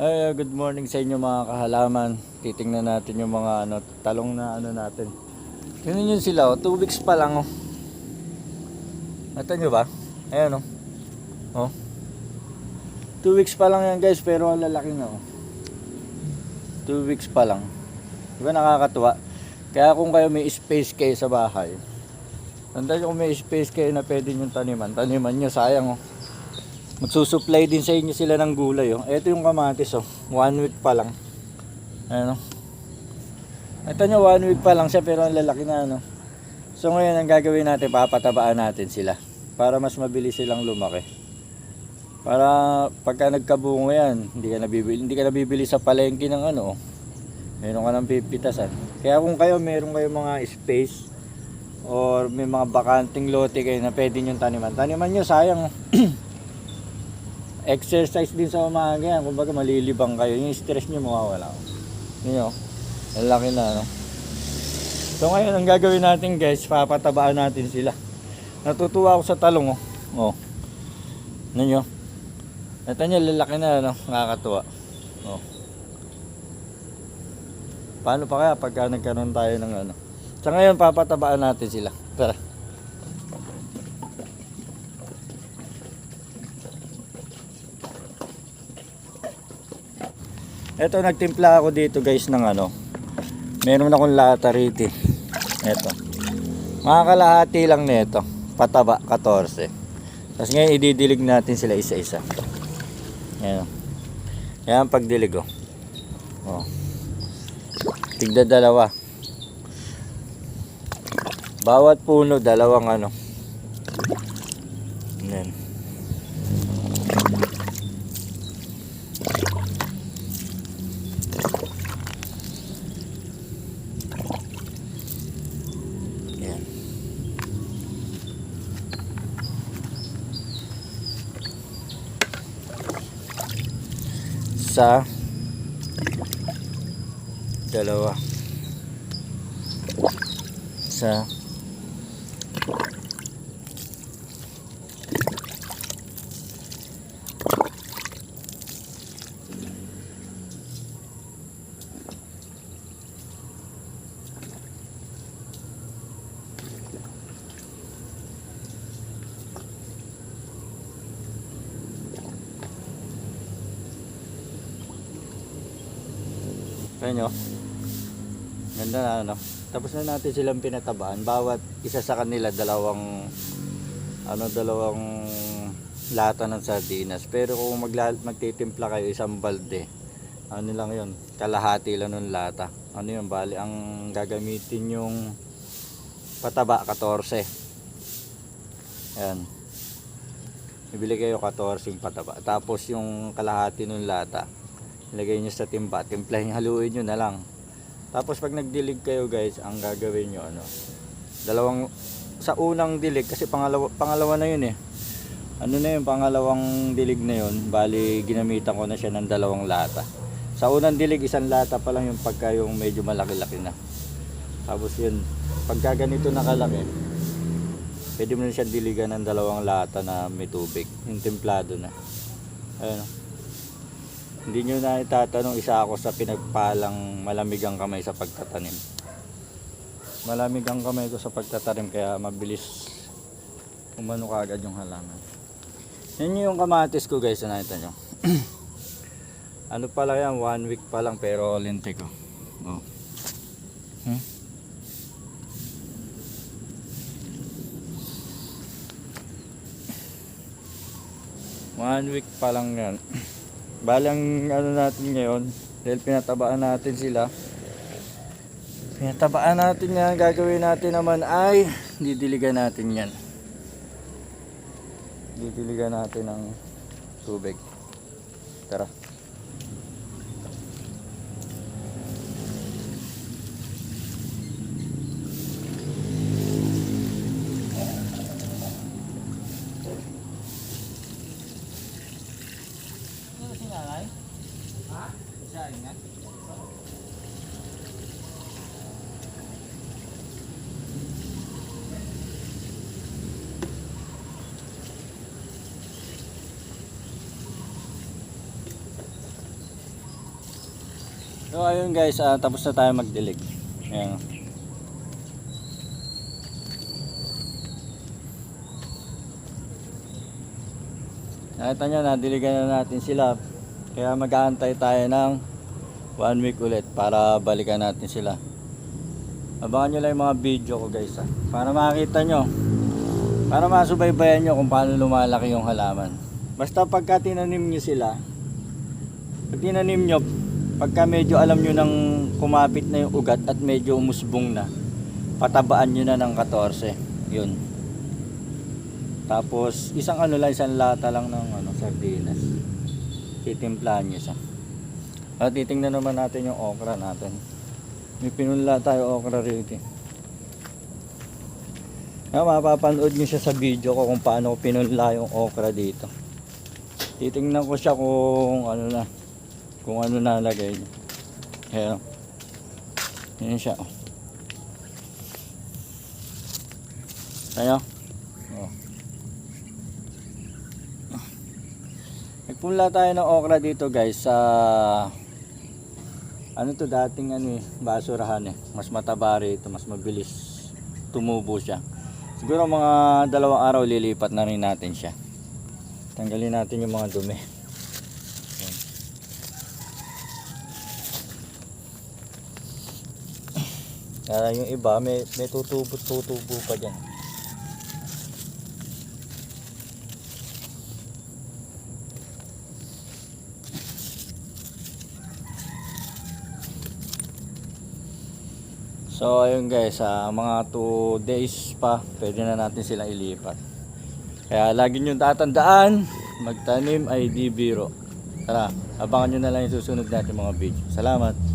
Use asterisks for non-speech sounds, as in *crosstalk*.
Ay, good morning sa inyo mga kahalaman. Titingnan natin yung mga ano, talong na ano natin. Tingnan yun sila, oh. two weeks pa lang. Oh. Nata nyo ba? Ayan oh. oh. Two weeks pa lang yan guys, pero ang lalaki na oh. Two weeks pa lang. Di ba nakakatuwa? Kaya kung kayo may space kayo sa bahay, tandaan nyo kung may space kayo na pwede nyo taniman, taniman nyo, sayang oh. Magsusupply din sa inyo sila ng gulay oh. Ito yung kamatis oh. One week pa lang. Ayan oh. Ito nyo one week pa lang siya pero ang lalaki na ano. So ngayon ang gagawin natin, papatabaan natin sila. Para mas mabilis silang lumaki. Para pagka nagkabungo yan, hindi ka nabibili, hindi ka nabibili sa palengke ng ano oh. Meron ka ng pipitasan. Kaya kung kayo meron kayo mga space or may mga bakanting lote kayo na pwede nyo taniman. Taniman nyo, sayang. *clears throat* exercise din sa umaga yan. Kumbaga malilibang kayo. Yung stress nyo mawawala. Yun yun. Ang laki na, no? So ngayon, ang gagawin natin guys, papatabaan natin sila. Natutuwa ako sa talong, oh. Oh. Ano nyo? Ito nyo, lalaki na, no? Nakakatuwa. Oh. Paano pa kaya pagka nagkaroon tayo ng ano? Sa ngayon, papatabaan natin sila. Tara. Ito nagtimpla ako dito guys ng ano. Meron akong lata rito. Ito. Mga kalahati lang nito. Pataba 14. Tapos ngayon ididilig natin sila isa-isa. Ayan. Ayan pagdilig oh. Oh. Tigda dalawa. Bawat puno dalawang ano. Ayan. Ayan. Sa dalawa. Sa Ayan nyo. Ganda na ano. Tapos na natin silang pinatabaan. Bawat isa sa kanila dalawang ano dalawang lata ng sardinas. Pero kung magla, magtitimpla kayo isang balde, ano lang yun, kalahati lang ng lata. Ano yun, bali ang gagamitin yung pataba 14. Ayan. Bibili kayo 14 yung pataba. Tapos yung kalahati ng lata, ilagay nyo sa timba. Timplahin, haluin nyo na lang. Tapos pag nagdilig kayo guys, ang gagawin nyo ano, dalawang sa unang dilig kasi pangalawa pangalawa na yun eh. Ano na yun, pangalawang dilig na yun, bali ginamitan ko na siya ng dalawang lata. Sa unang dilig, isang lata pa lang yung pagka yung medyo malaki-laki na. Tapos yun, pagka ganito nakalaki, pwede mo na siya diligan ng dalawang lata na may tubig, yung templado na. Ayun. Oh. Hindi nyo na itatanong isa ako sa pinagpalang malamig ang kamay sa pagtatanim. Malamig ang kamay ko sa pagtatanim kaya mabilis umano kaagad yung halaman. Yan yung kamatis ko guys, na nakita nyo. *clears throat* ano pala yan, one week pa lang pero linte ko. Oh. Hmm? One week pa lang yan. *clears throat* Balang ano natin ngayon, dahil pinatabaan natin sila. Pinatabaan natin yan, gagawin natin naman ay didiligan natin yan. Didiligan natin ng tubig. Tara. So ayun guys, ah, tapos na tayo magdilig. Ayan. Nakita nyo, nadiligan na natin sila. Kaya mag-aantay tayo ng one week ulit para balikan natin sila. Abangan nyo lang yung mga video ko guys ha. Para makita nyo. Para masubaybayan nyo kung paano lumalaki yung halaman. Basta pagka tinanim nyo sila, pag tinanim nyo, pagka medyo alam nyo nang kumapit na yung ugat at medyo umusbong na, patabaan nyo na ng 14. Yun. Tapos, isang ano lang, isang lata lang ng ano, sardinas. Titimplahan nyo siya. At titingnan naman natin yung okra natin. May pinunla tayo okra rito. Nga, mapapanood nyo siya sa video ko kung paano pinunla yung okra dito. Titingnan ko siya kung ano na, kung ano nalagay niya. Ayan. Yan siya. oh. Ayan. Oh. Nagpunla tayo ng okra dito guys sa ano to dating ano eh, basurahan eh. Mas mataba rito, mas mabilis tumubo siya. Siguro mga dalawang araw lilipat na rin natin siya. Tanggalin natin yung mga dumi. Kaya yung iba may may tutubo tutubo pa diyan. So ayun guys, sa mga 2 days pa, pwede na natin silang ilipat. Kaya lagi nyo tatandaan, magtanim ay di biro. Tara, abangan nyo na lang yung susunod natin mga video. Salamat!